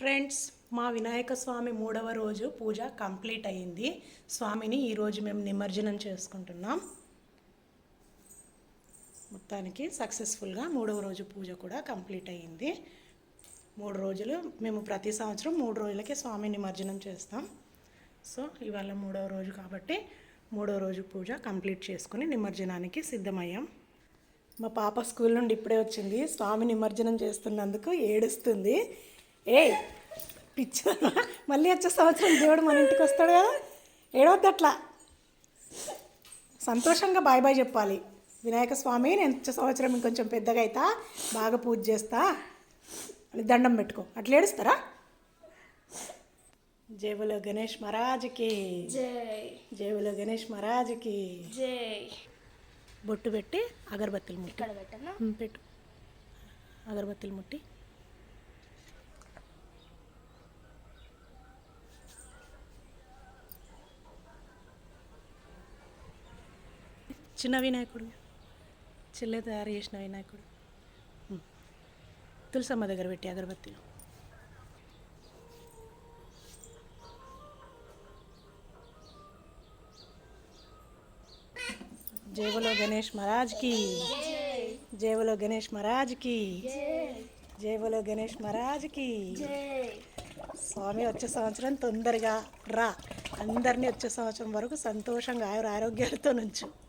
Friends మా వినాయక స్వామి మూడవ రోజు పూజ కంప్లీట్ అయ్యింది. స్వామిని ఈరోజు మేము నిమజ్జనం చేసుకుంటున్నాం. మొత్తానికి సక్సెస్ఫుల్గా మూడవ రోజు పూజ కూడా కంప్లీట్ అయ్యింది. మూడు రోజులు మేము ప్రతి సంవత్సరం మూడు రోజులకే స్వామి నిమజ్జనం చేస్తాం. సో ఇవాళ మూడవ రోజు కాబట్టి మూడవ రోజు పూజ కంప్లీట్ చేసుకుని నిమజ్జనానికి సిద్ధమయ్యాం. మా పాప స్కూల్ నుండి ఇప్పుడే వచ్చింది. స్వామి నిమజ్జనం చేస్తున్నందుకు ఏడుస్తుంది. ఏ పిచ్చ మళ్ళీ వచ్చే సంవత్సరం దేవుడు మన ఇంటికి వస్తాడు కదా. ఏడవద్దు అట్లా సంతోషంగా బాయ్ బాయ్ చెప్పాలి. వినాయక స్వామి నేను వచ్చే సంవత్సరం ఇంకొంచెం పెద్దగా అవుతా బాగా పూజ చేస్తా. అని దండం పెట్టుకో. అట్లా ఏడుస్తారా? జేబులో గణేష్ మహారాజుకి. జై. జేబులో గణేష్ మహారాజుకి. జై. బొట్టు పెట్టి అగరబత్తులు ముట్టి. పెట్టు. అగరబత్తులు ముట్టి. చిన్న వినాయకుడు. చెల్లె తయారు చేసిన వినాయకుడు. తులసమ్మ దగ్గర పెట్టి అగరబత్తిలో. జేబులో గణేష్ మహారాజ్కి. జేబులో గణేష్ మహారాజ్కి. జేబులో గణేష్ మహారాజ్కి. స్వామి వచ్చే సంవత్సరం తొందరగా రా. అందరినీ వచ్చే సంవత్సరం వరకు సంతోషంగా ఆయుర ఆరోగ్యాలతో నుంచు.